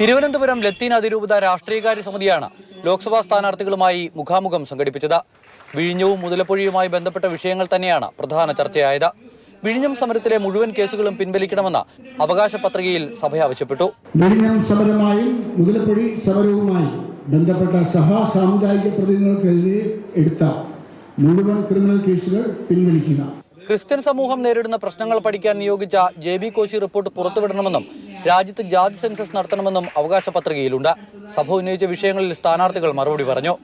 തിരുവനന്തപുരം ലത്തീൻ അതിരൂപത രാഷ്ട്രീയകാര്യ സമിതിയാണ് ലോക്സഭാ സ്ഥാനാർത്ഥികളുമായി മുഖാമുഖം സംഘടിപ്പിച്ചത്. വിഴിഞ്ഞവും മുതലപ്പുഴയുമായി ബന്ധപ്പെട്ട വിഷയങ്ങൾ തന്നെയാണ് പ്രധാന ചർച്ചയായത്. വിഴിഞ്ഞം സമരത്തിലെ മുഴുവൻ കേസുകളും പിൻവലിക്കണമെന്ന് അവകാശ പത്രികയിൽ സഭ ആവശ്യപ്പെട്ടു. വിഴിഞ്ഞം സമരമായും മുതലപ്പൊഴി സമരവുമായി ബന്ധപ്പെട്ട സഭാ സാമുദായിക പ്രതിനിധികൾക്കെതിരെ എടുത്ത മുഴുവൻ ക്രിമിനൽ കേസുകൾ പിൻവലിക്കുക. ക്രിസ്ത്യൻ സമൂഹം നേരിടുന്ന പ്രശ്നങ്ങൾ പഠിക്കാൻ നിയോഗിച്ച ജെ ബി കോശി റിപ്പോർട്ട് പുറത്തുവിടണമെന്നും രാജ്യത്ത് ജാതി സെൻസസ് നടത്തണമെന്നും അവകാശ പത്രികയിലുണ്ട്. സഭ ഉന്നയിച്ച വിഷയങ്ങളിൽ സ്ഥാനാർത്ഥികൾ മറുപടി പറഞ്ഞു.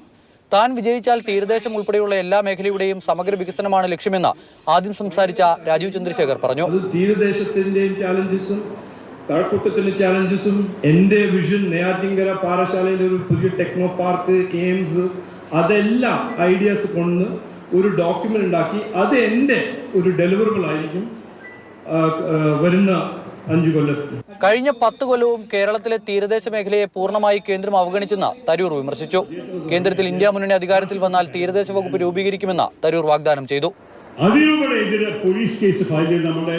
താൻ വിജയിച്ചാൽ തീരദേശം ഉൾപ്പെടെയുള്ള എല്ലാ മേഖലയുടെയും സമഗ്ര വികസനമാണ് ലക്ഷ്യമെന്ന് ആദ്യം സംസാരിച്ച രാജീവ് ചന്ദ്രശേഖർ പറഞ്ഞു. തീരദേശത്തിന്റെയും ചാലഞ്ചസും കഴക്കൂട്ടത്തിന്റെ എന്റെ വിഷൻ നെയ്യാറ്റിങ്കര പാറശാലയിലെ ഒരു പുതിയ ടെക്നോ പാർക്ക് എയിംസ് അതെല്ലാം ഐഡിയാസ് കൊണ്ട് ഒരു ഡോക്യുമെന്റ് ഉണ്ടാക്കി. അത് എന്റെ ഒരു ഡെലിവറബിൾ ആയിരിക്കും വരുന്ന അഞ്ചു കഴിഞ്ഞ പത്ത് കൊല്ലവും കേരളത്തിലെ തീരദേശ മേഖലയെ പൂർണമായി കേന്ദ്രം അവഗണിച്ചെന്ന് തരൂർ വിമർശിച്ചു. കേന്ദ്രത്തിൽ ഇന്ത്യ മുന്നണി അധികാരത്തിൽ വന്നാൽ തീരദേശ വകുപ്പ് രൂപീകരിക്കുമെന്ന് തരൂർ വാഗ്ദാനം ചെയ്തു. അതിലൂടെ പോലീസ് കേസ് ഫയൽ ചെയ്ത് നമ്മുടെ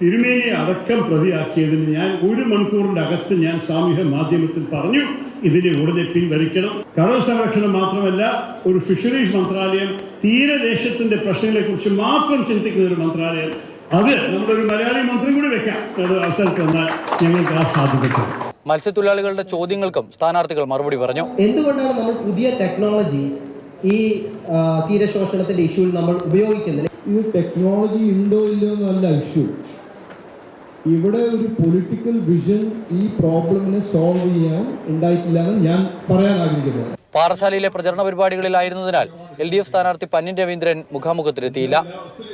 തിരുമേനി അടക്കം പ്രതിയാക്കിയതിന് ഞാൻ ഒരു മണിക്കൂറിന്റെ അകത്ത് ഞാൻ സാമൂഹ്യ മാധ്യമത്തിൽ പറഞ്ഞു ഇതിനെ ഉടനെ പിൻവലിക്കണം കടൽ സംരക്ഷണം മാത്രമല്ല ഒരു ഫിഷറീസ് മന്ത്രാലയം തീരദേശത്തിന്റെ പ്രശ്നങ്ങളെ കുറിച്ച് മാത്രം ചിന്തിക്കുന്ന ഒരു മന്ത്രാലയം അത് നമ്മുടെ ഒരു മലയാളി മന്ത്രി കൂടി വെക്കാം. അത് അവസരത്തിൽ വന്നാൽ ഞങ്ങൾക്ക് ആ സാധ്യത മത്സ്യത്തൊഴിലാളികളുടെ ചോദ്യങ്ങൾക്കും സ്ഥാനാർത്ഥികൾ മറുപടി പറഞ്ഞു. എന്തുകൊണ്ടാണ് നമ്മൾ പുതിയ ടെക്നോളജി ഈ തീരശോഷണത്തിന്റെ ഇഷ്യൂവിൽ നമ്മൾ ഉപയോഗിക്കുന്നത് ഈ ടെക്നോളജി ഉണ്ടോ ഇല്ലയോ എന്നല്ല ഇഷ്യൂ ഇവിടെ ഒരു പൊളിറ്റിക്കൽ വിഷൻ ഈ പ്രോബ്ലമിനെ സോൾവ് ചെയ്യാൻ ഉണ്ടായിട്ടില്ല എന്ന് ഞാൻ പറയാൻ ആഗ്രഹിക്കുന്നു. പാറശാലയിലെ പ്രചരണ പരിപാടികളിലായിരുന്നതിനാൽ എൽ ഡി എഫ് സ്ഥാനാർത്ഥി പന്നിൻ രവീന്ദ്രൻ മുഖാമുഖത്തിലെത്തിയില്ല.